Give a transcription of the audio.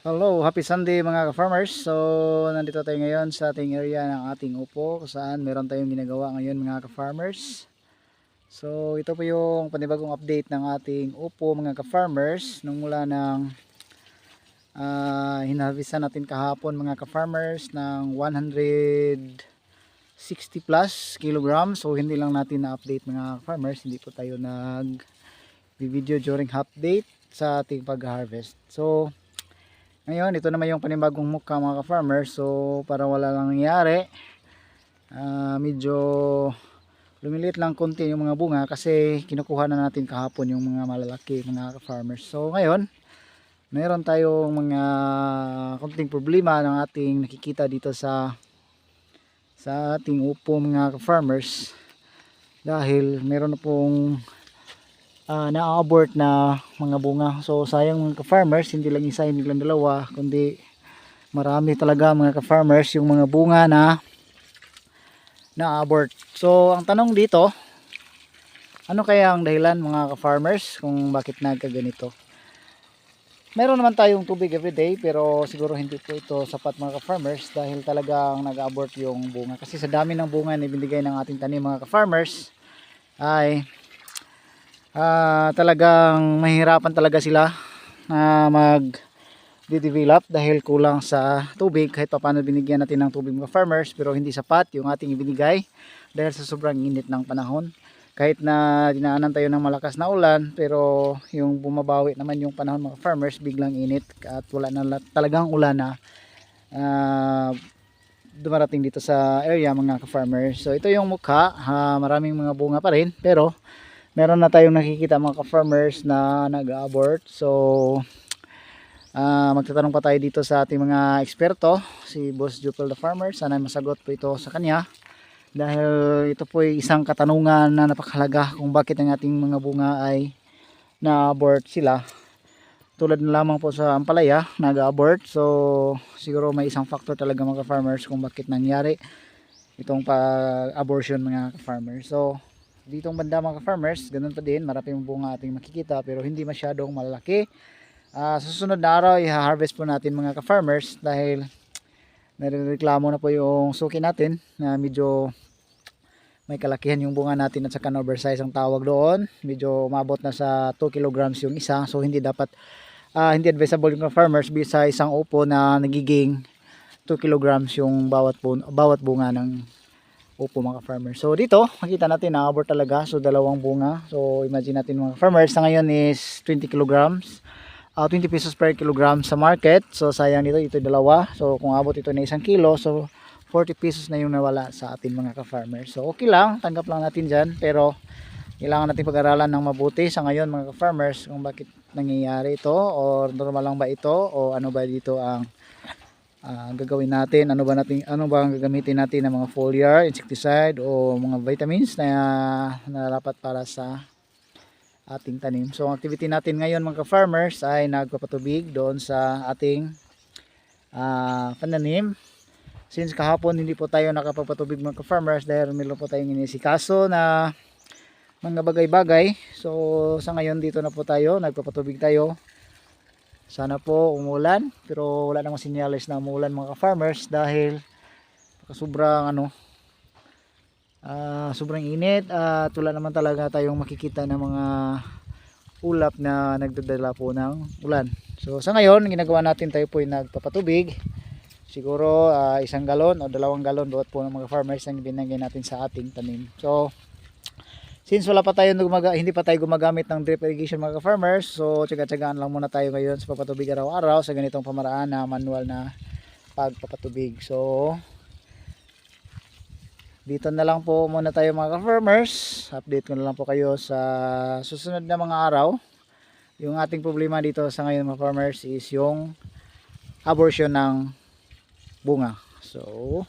Hello, happy Sunday mga ka-farmers. So, nandito tayo ngayon sa ating area ng ating upo saan meron tayong ginagawa ngayon mga ka-farmers. So, ito po yung panibagong update ng ating upo mga ka-farmers nung mula ng uh, hinarvestan natin kahapon mga ka-farmers ng 160 plus kilograms. So, hindi lang natin na-update mga ka-farmers. Hindi po tayo nag video during update sa ating pag-harvest. So, ngayon, ito naman yung panibagong mukha mga ka-farmer. So, para wala lang nangyari, ah, medyo lumiliit lang konti yung mga bunga kasi kinukuha na natin kahapon yung mga malalaki mga ka-farmers. So, ngayon, meron tayong mga konting problema ng ating nakikita dito sa sa ating upo mga ka-farmers dahil meron na pong ah, na-abort na mga bunga. So sayang mga ka-farmers, hindi lang isa, hindi lang dalawa, kundi marami talaga mga ka-farmers yung mga bunga na na-abort. So ang tanong dito, ano kaya ang dahilan mga ka-farmers kung bakit nagkaganito? Meron naman tayong tubig everyday pero siguro hindi po ito sapat mga ka-farmers dahil talagang nag-abort yung bunga. Kasi sa dami ng bunga na ibinigay ng ating tanim mga ka-farmers ay ah talagang mahirapan talaga sila na mag develop dahil kulang sa tubig. Kahit paano binigyan natin ng tubig mga farmers pero hindi sapat yung ating ibinigay dahil sa sobrang init ng panahon. Kahit na dinaanan tayo ng malakas na ulan pero yung bumabawi naman yung panahon mga farmers biglang init at wala na la- talagang ulan na ah, dumarating dito sa area mga ka-farmers. So ito yung mukha. Ah, maraming mga bunga pa rin pero meron na tayong nakikita mga ka-farmers na nag-abort. So, ah magtatanong pa tayo dito sa ating mga eksperto, si Boss Jupel the Farmer. Sana masagot po ito sa kanya. Dahil ito po ay isang katanungan na napakahalaga kung bakit ang ating mga bunga ay na-abort sila. Tulad na lamang po sa ampalaya, nag-abort. So, siguro may isang factor talaga mga farmers kung bakit nangyari itong pag-abortion mga farmers. So, ditong banda mga farmers ganun pa din marami yung bunga ating makikita pero hindi masyadong malaki. Ah, sa susunod na araw i-harvest po natin mga ka-farmers dahil nare-reklamo na po yung suki natin na medyo may kalakihan yung bunga natin at saka oversize ang tawag doon. Medyo umabot na sa 2 kilograms yung isa so hindi dapat ah, hindi advisable yung farmers bisa isang upo na nagiging 2 kilograms yung bawat, bawat bunga ng upo mga farmers. So dito, makita natin na abort talaga. So dalawang bunga. So imagine natin mga farmers, sa ngayon is 20 kilograms. Ah, 20 pesos per kilogram sa market. So sayang dito, ito dalawa. So kung abot ito na isang kilo, so 40 pesos na yung nawala sa atin mga ka-farmers. So okay lang, tanggap lang natin dyan. Pero kailangan natin pag-aralan ng mabuti sa ngayon mga ka-farmers kung bakit nangyayari ito or normal lang ba ito o ano ba dito ang ah, gagawin natin ano ba natin ano ba ang gagamitin natin ng mga foliar insecticide o mga vitamins na na dapat para sa ating tanim. So ang activity natin ngayon mga farmers ay nagpapatubig doon sa ating ah, pananim. Since kahapon hindi po tayo nakapapatubig mga farmers dahil meron po tayong inisikaso na mga bagay-bagay. So sa ngayon dito na po tayo nagpapatubig tayo sana po umulan pero wala namang sinyalis na umulan mga farmers dahil sobrang ano ah, sobrang init at wala naman talaga tayong makikita ng mga ulap na nagdadala po ng ulan. So sa ngayon, ginagawa natin tayo po ay nagpapatubig. Siguro ah, isang galon o dalawang galon bawat po ng mga farmers ang binigay natin sa ating tanim. So Since wala pa tayo hindi pa tayo gumagamit ng drip irrigation mga farmers, so tsaga-tsagaan lang muna tayo ngayon sa pagpatubig araw-araw sa ganitong pamaraan na manual na pagpapatubig. So dito na lang po muna tayo mga farmers. Update ko na lang po kayo sa susunod na mga araw. Yung ating problema dito sa ngayon mga farmers is yung abortion ng bunga. So